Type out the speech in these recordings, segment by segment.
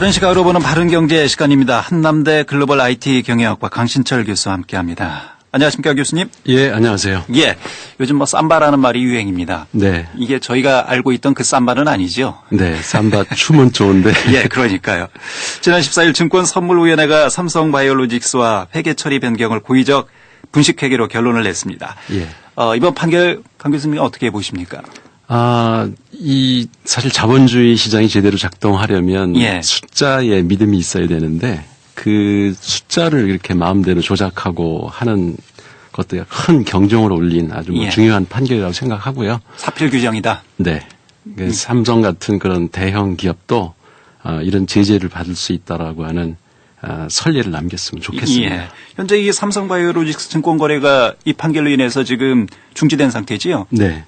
자, 바른 시각으로 보는 바른 경제 시간입니다. 한남대 글로벌 IT 경영학과 강신철 교수와 함께 합니다. 안녕하십니까, 교수님? 예, 안녕하세요. 예. 요즘 뭐 삼바라는 말이 유행입니다. 네. 이게 저희가 알고 있던 그 삼바는 아니죠. 네, 삼바 춤은 좋은데. 예, 그러니까요. 지난 14일 증권 선물위원회가 삼성바이오로직스와 회계 처리 변경을 고의적 분식회계로 결론을 냈습니다. 예. 어, 이번 판결 강 교수님 어떻게 보십니까? 아, 이 사실 자본주의 시장이 제대로 작동하려면 예. 숫자에 믿음이 있어야 되는데 그 숫자를 이렇게 마음대로 조작하고 하는 것도 큰 경종을 울린 아주 뭐 예. 중요한 판결이라고 생각하고요. 사필 규정이다. 네. 그 삼성 같은 그런 대형 기업도 아, 이런 제재를 받을 수 있다라고 하는 아, 선례를 남겼으면 좋겠습니다. 예. 현재 이 삼성바이오로직스 증권거래가 이 판결로 인해서 지금 중지된 상태지요. 네.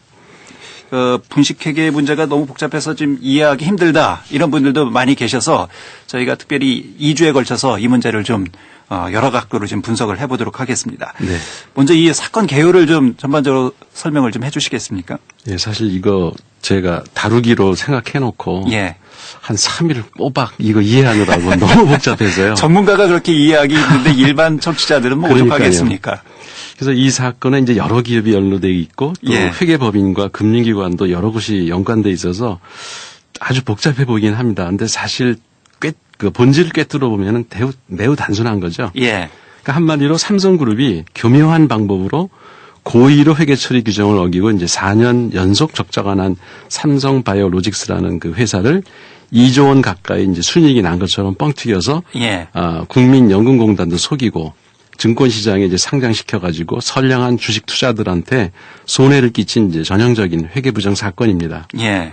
그 분식회계 문제가 너무 복잡해서 지금 이해하기 힘들다. 이런 분들도 많이 계셔서 저희가 특별히 2주에 걸쳐서 이 문제를 좀 어, 여러 각도로 지금 분석을 해보도록 하겠습니다. 네. 먼저 이 사건 개요를 좀 전반적으로 설명을 좀 해주시겠습니까? 예, 사실 이거 제가 다루기로 생각해 놓고 예. 한 3일 꼬박 이거 이해하느라고 너무 복잡해서요. 전문가가 그렇게 이해하기 힘든데 일반 청취자들은 뭐. 오죽하겠습니까? 그래서 이 사건은 이제 여러 기업이 연루돼 있고 또 예. 회계법인과 금융기관도 여러 곳이 연관돼 있어서 아주 복잡해 보이긴 합니다. 근데 사실 꽤 그 본질을 꿰뚫어 보면은 매우, 매우 단순한 거죠. 예. 그러니까 한마디로 삼성그룹이 교묘한 방법으로 고의로 회계 처리 규정을 어기고 이제 4년 연속 적자가 난 삼성 바이오로직스라는 그 회사를 2조 원 가까이 이제 순이익이 난 것처럼 뻥튀겨서 예. 아, 국민연금공단도 속이고 증권시장에 이제 상장시켜 가지고 선량한 주식 투자들한테 손해를 끼친 이제 전형적인 회계부정 사건입니다. 예.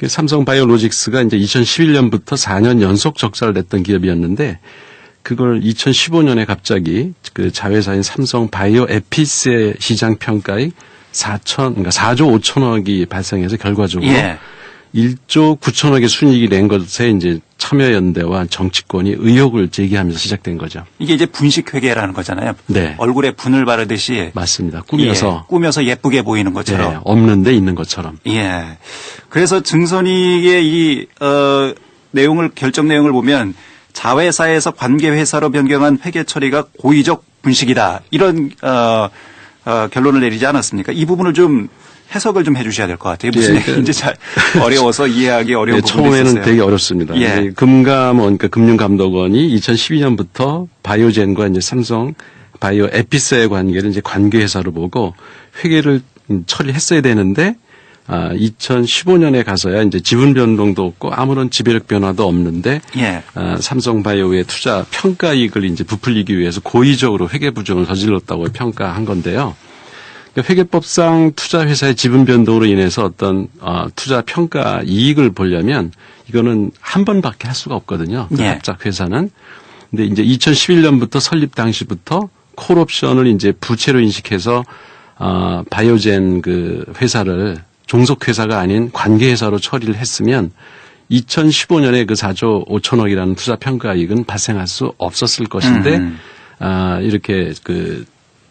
그 삼성 바이오로직스가 이제 2011년부터 4년 연속 적자를 냈던 기업이었는데 그걸 2015년에 갑자기 그 자회사인 삼성 바이오 에피스의 시장 평가액 4천 그러니까 4조 5천억이 발생해서 결과적으로 예. 1조 9천억의 순이익이 낸 것에 이제 참여연대와 정치권이 의혹을 제기하면서 시작된 거죠. 이게 이제 분식회계라는 거잖아요. 네. 얼굴에 분을 바르듯이 맞습니다. 꾸며서 예, 꾸며서 예쁘게 보이는 네, 것처럼. 없는데 있는 것처럼. 예. 그래서 증선이의 이, 어, 내용을, 결정 내용을 보면 자회사에서 관계회사로 변경한 회계 처리가 고의적 분식이다. 이런, 어, 어, 결론을 내리지 않았습니까? 이 부분을 좀 해석을 좀 해주셔야 될 것 같아요. 무슨 예, 얘기인지 잘 어려워서 이해하기 어려운 네, 부분이 처음에는 있었어요. 되게 어렵습니다. 예. 금감원, 그러니까 금융감독원이 2012년부터 바이오젠과 이제 삼성 바이오 에피스의 관계를 이제 관계회사로 보고 회계를 음, 처리했어야 되는데 아, 2015년에 가서야 이제 지분 변동도 없고 아무런 지배력 변화도 없는데 예. 아, 삼성바이오의 투자 평가 이익을 이제 부풀리기 위해서 고의적으로 회계 부정을 저질렀다고 평가한 건데요. 그러니까 회계법상 투자 회사의 지분 변동으로 인해서 어떤 어, 투자 평가 이익을 보려면 이거는 한 번밖에 할 수가 없거든요. 그 예. 합작 회사는. 근데 이제 2011년부터 설립 당시부터 콜옵션을 이제 부채로 인식해서 어, 바이오젠 그 회사를 종속 회사가 아닌 관계 회사로 처리를 했으면 2015년에 그 4조 5천억이라는 투자 평가 이익은 발생할 수 없었을 것인데 음. 아, 이렇게 그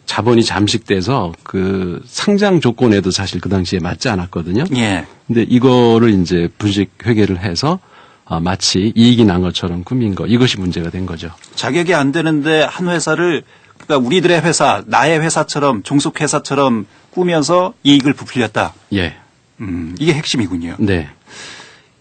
자본이 잠식돼서 그 상장 조건에도 사실 그 당시에 맞지 않았거든요. 예. 근데 이거를 이제 분식 회계를 해서 아, 마치 이익이 난 것처럼 꾸민 거 이것이 문제가 된 거죠. 자격이 안 되는데 한 회사를 그러니까 우리들의 회사, 나의 회사처럼 종속 회사처럼 꾸면서 이익을 부풀렸다. 예. 음, 이게 핵심이군요. 네.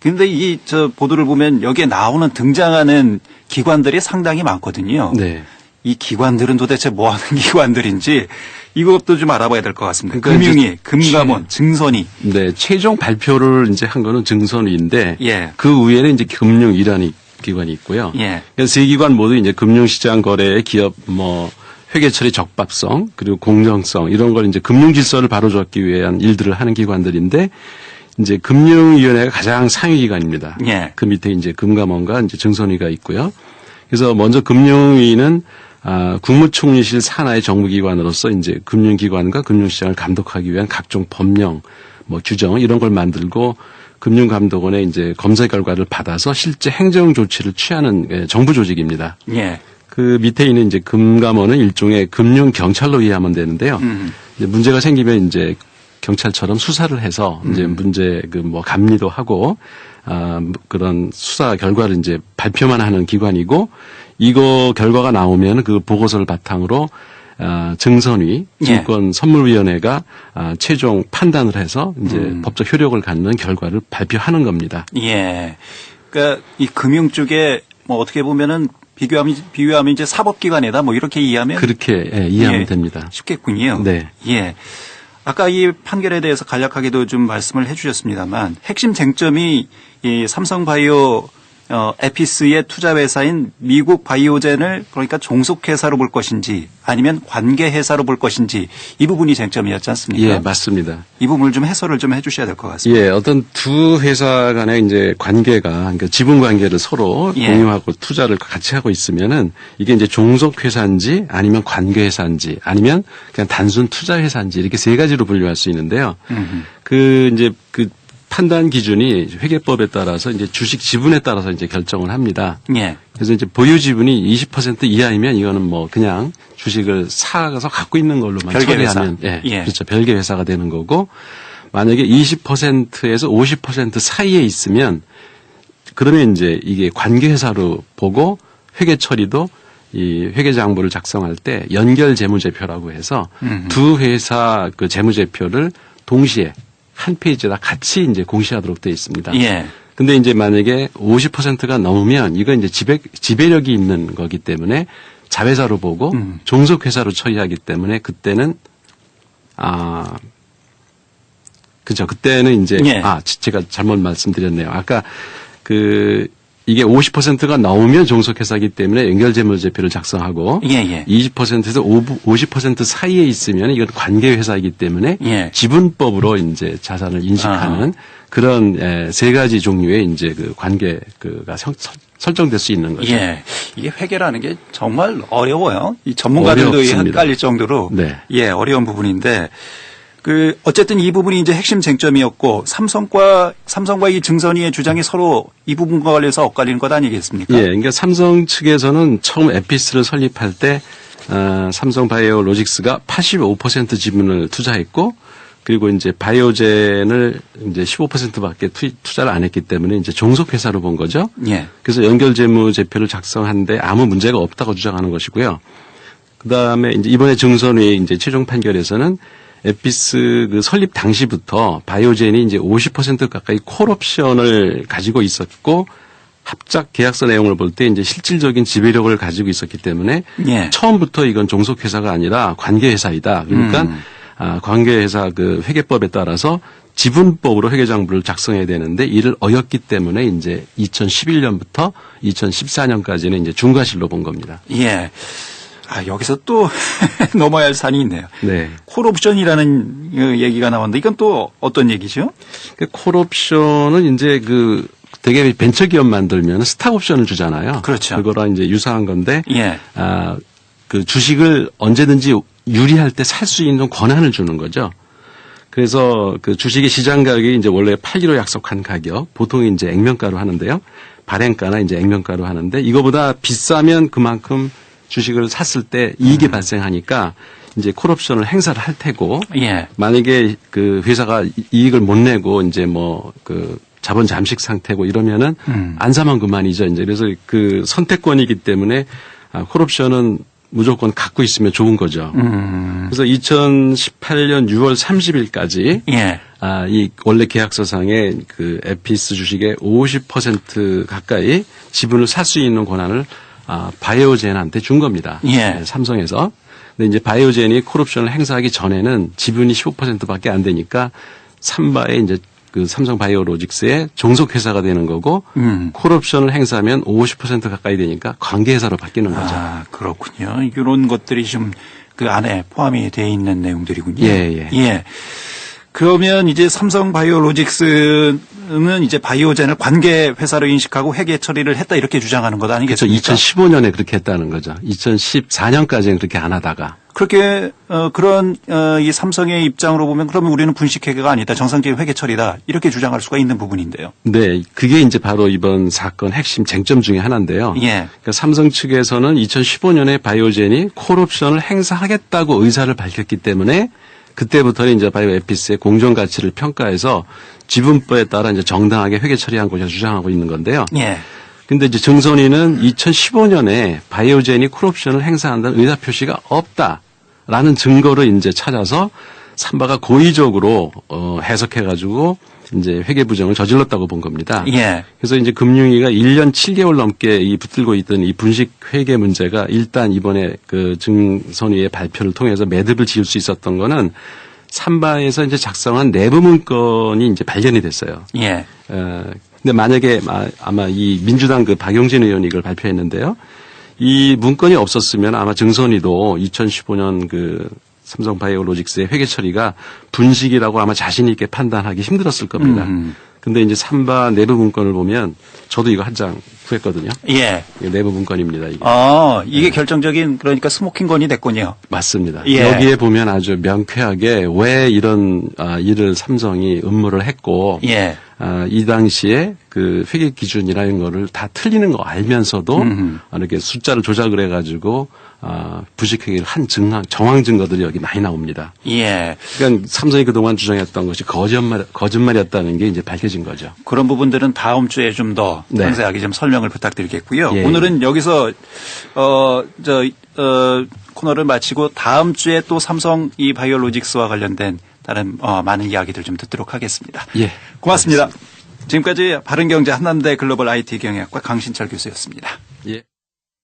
근데 이 저 보도를 보면 여기에 나오는 등장하는 기관들이 상당히 많거든요. 네. 이 기관들은 도대체 뭐 하는 기관들인지 이것도 좀 알아봐야 될 것 같습니다. 그러니까 금융위, 금감원, 증선이. 네. 최종 발표를 이제 한 거는 증선위인데 예. 그 위에는 이제 금융위라는 기관이 있고요. 예. 그래서 세 기관 모두 이제 금융시장 거래의 기업 뭐 회계 처리 적법성 그리고 공정성 이런 걸 이제 금융 질서를 바로잡기 위한 일들을 하는 기관들인데 이제 금융위원회가 가장 상위 기관입니다. 예. 그 밑에 이제 금감원과 이제 증선위가 있고요. 그래서 먼저 금융위는 아, 국무총리실 산하의 정부기관으로서 이제 금융기관과 금융시장을 감독하기 위한 각종 법령, 뭐 규정 이런 걸 만들고 금융감독원의 이제 검사 결과를 받아서 실제 행정 조치를 취하는 예, 정부 조직입니다. 예. 그 밑에 있는 이제 금감원은 일종의 금융 경찰로 이해하면 되는데요. 음. 이제 문제가 생기면 이제 경찰처럼 수사를 해서 이제 문제 그 뭐 감리도 하고 아 그런 수사 결과를 이제 발표만 하는 기관이고 이거 결과가 나오면 그 보고서를 바탕으로 아, 증선위 예. 증권 선물위원회가 아, 최종 판단을 해서 이제 음. 법적 효력을 갖는 결과를 발표하는 겁니다. 예. 그러니까 이 금융 쪽에 뭐 어떻게 보면은 비교하면 비교하면 이제 사법기관이다 뭐 이렇게 이해하면 그렇게 예, 이해하면 예, 됩니다. 쉽겠군요. 네. 예. 아까 이 판결에 대해서 간략하게도 좀 말씀을 해주셨습니다만 핵심 쟁점이 이 삼성바이오 어, 에피스의 투자 회사인 미국 바이오젠을 그러니까 종속 회사로 볼 것인지 아니면 관계 회사로 볼 것인지 이 부분이 쟁점이었지 않습니까? 예, 맞습니다. 이 부분을 좀 해설을 좀 해주셔야 될 것 같습니다. 예, 어떤 두 회사 간의 이제 관계가, 그러니까 지분 관계를 서로 예. 공유하고 투자를 같이 하고 있으면은 이게 이제 종속 회사인지 아니면 관계 회사인지 아니면 그냥 단순 투자 회사인지 이렇게 세 가지로 분류할 수 있는데요. 음흠. 그 이제 그 판단 기준이 회계법에 따라서 이제 주식 지분에 따라서 이제 결정을 합니다. 예. 그래서 이제 보유 지분이 20% 이하이면 이거는 뭐 그냥 주식을 사서 갖고 있는 걸로만 별개 처리하면 회사. 예, 예. 그렇죠. 별개 회사가 되는 거고 만약에 20%에서 50% 사이에 있으면 그러면 이제 이게 관계 회사로 보고 회계 처리도 이 회계 장부를 작성할 때 연결 재무제표라고 해서. 두 회사 그 재무제표를 동시에 한 페이지에다 같이 이제 공시하도록 되어 있습니다. 예. 근데 이제 만약에 50%가 넘으면 이건 이제 지배, 지배력이 있는 거기 때문에 자회사로 보고 음. 종속회사로 처리하기 때문에 그때는 아, 그죠. 그때는 이제 예. 아, 지- 제가 잘못 말씀드렸네요. 아까 그 이게 50%가 넘으면 종속회사이기 때문에 연결재무제표를 작성하고 예, 예. 20%에서 50% 사이에 있으면 이건 관계회사이기 때문에 예. 지분법으로 이제 자산을 인식하는 그런 에, 세 가지 종류의 이제 그 관계 그가 설- 설- 설정될 수 있는 거죠. 예. 이게 회계라는 게 정말 어려워요. 이 전문가들도. 헷갈릴 정도로 네. 예, 어려운 부분인데 그 어쨌든 이 부분이 이제 핵심 쟁점이었고 삼성과 삼성과 이 증선이의 주장이 서로 이 부분과 관련해서 엇갈리는 것 아니겠습니까? 예, 그러니까 삼성 측에서는 처음 에피스를 설립할 때 어, 삼성 바이오 로직스가 85% 지분을 투자했고 그리고 이제 바이오젠을 이제 15%밖에 투, 투자를 안 했기 때문에 이제 종속 회사로 본 거죠. 예. 그래서 연결 재무 제표를 작성하는데 아무 문제가 없다고 주장하는 것이고요. 그다음에 이제 이번에 증선의 이제 최종 판결에서는 에피스 그 설립 당시부터 바이오젠이 이제 50% 가까이 콜옵션을 가지고 있었고 합작 계약서 내용을 볼 때 이제 실질적인 지배력을 가지고 있었기 때문에 예. 처음부터 이건 종속 회사가 아니라 관계 회사이다. 그러니까 음. 아, 관계 회사 그 회계법에 따라서 지분법으로 회계장부를 작성해야 되는데 이를 어겼기 때문에 이제 2011년부터 2014년까지는 이제 중과실로 본 겁니다. 예. 아, 여기서 또 넘어야 할 산이 있네요. 네. 콜옵션이라는 어, 얘기가 나왔는데 이건 또 어떤 얘기죠? 그 콜옵션은 이제 그 되게 벤처 기업 만들면 스탁 옵션을 주잖아요. 그렇죠. 그거랑 이제 유사한 건데 예. 아, 그 주식을 언제든지 유리할 때 살 수 있는 권한을 주는 거죠. 그래서 그 주식의 시장 가격이 이제 원래 팔기로 약속한 가격, 보통 이제 액면가로 하는데요. 발행가나 이제 액면가로 하는데 이거보다 비싸면 그만큼 주식을 샀을 때 이익이 음. 발생하니까 이제 콜옵션을 행사를 할 테고 예. 만약에 그 회사가 이- 이익을 못 내고 이제 뭐 그 자본 잠식 상태고 이러면은 음. 안 사면 그만이죠. 이제 그래서 그 선택권이기 때문에 아, 콜옵션은 무조건 갖고 있으면 좋은 거죠. 음. 그래서 2018년 6월 30일까지 예. 아, 이 원래 계약서상에 그 에피스 주식의 50% 가까이 지분을 살 수 있는 권한을 아, 바이오젠한테 준 겁니다. 예. 네, 삼성에서. 근데 이제 바이오젠이 콜옵션을 행사하기 전에는 지분이 15%밖에 안 되니까 삼바의 이제 그 삼성 바이오로직스의 종속 회사가 되는 거고 음. 콜옵션을 행사하면 50% 가까이 되니까 관계 회사로 바뀌는 거죠. 아, 그렇군요. 이런 것들이 좀 그 안에 포함이 돼 있는 내용들이군요. 예, 예. 그러면 이제 삼성 바이오로직스는 이제 바이오젠을 관계 회사로 인식하고 회계 처리를 했다 이렇게 주장하는 것 아니겠습니까? 2015년에 그렇게 했다는 거죠. 2014년까지는 그렇게 안 하다가 그렇게 어, 그런 어, 이 삼성의 입장으로 보면 그러면 우리는 분식회계가 아니다. 정상적인 회계 처리다. 이렇게 주장할 수가 있는 부분인데요. 네, 그게 이제 바로 이번 사건 핵심 쟁점 중에 하나인데요. 예. 그러니까 삼성 측에서는 2015년에 바이오젠이 콜옵션을 행사하겠다고 의사를 밝혔기 때문에 그때부터는 이제 바이오 에피스의 공정 가치를 평가해서 지분법에 따라 이제 정당하게 회계 처리한 것이라 주장하고 있는 건데요. 예. 근데 이제 증선이는 2015년에 바이오젠이 콜옵션을 행사한다는 의사 표시가 없다라는 증거를 이제 찾아서 삼바가 고의적으로 어 해석해 가지고 이제 회계 부정을 저질렀다고 본 겁니다. 예. 그래서 이제 금융위가 1년 7개월 넘게 이 붙들고 있던 이 분식 회계 문제가 일단 이번에 그 증선위의 발표를 통해서 매듭을 지을 수 있었던 거는 삼바에서 이제 작성한 내부 문건이 이제 발견이 됐어요. 예. 어, 근데 만약에 마- 아마 이 민주당 그 박용진 의원이 이걸 발표했는데요. 이 문건이 없었으면 아마 증선이도 2015년 그 삼성 바이오로직스의 회계 처리가 분식이라고 아마 자신 있게 판단하기 힘들었을 겁니다. 음. 근데 이제 삼바 내부 문건을 보면 저도 이거 한 장 구했거든요. 예. 내부 문건입니다. 이게. 어, 이게 결정적인 그러니까 스모킹건이 됐군요. 맞습니다. 예. 여기에 보면 아주 명쾌하게 왜 이런 아, 일을 삼성이 음모를 했고 예. 아, 이 당시에 그 회계 기준이라는 거를 다 틀리는 거 알면서도 음흠. 아, 이렇게 숫자를 조작을 해가지고 아, 부식 회계를 한 증황, 정황 증거들이 여기 많이 나옵니다. 예. 그러니까 삼성이 그동안 주장했던 것이 거짓말, 거짓말이었다는 게 이제 밝혀 진 거죠. 그런 부분들은 다음 주에 좀더 네. 상세하게 좀 설명을 부탁드리겠고요. 예, 오늘은 여기서 어저 어, 코너를 마치고 다음 주에 또 삼성 이 바이오로직스와 관련된 다른 어, 많은 이야기들 좀 듣도록 하겠습니다. 예. 고맙습니다. 지금까지 바른경제 한남대 글로벌 IT 경영학과 강신철 교수였습니다. 예.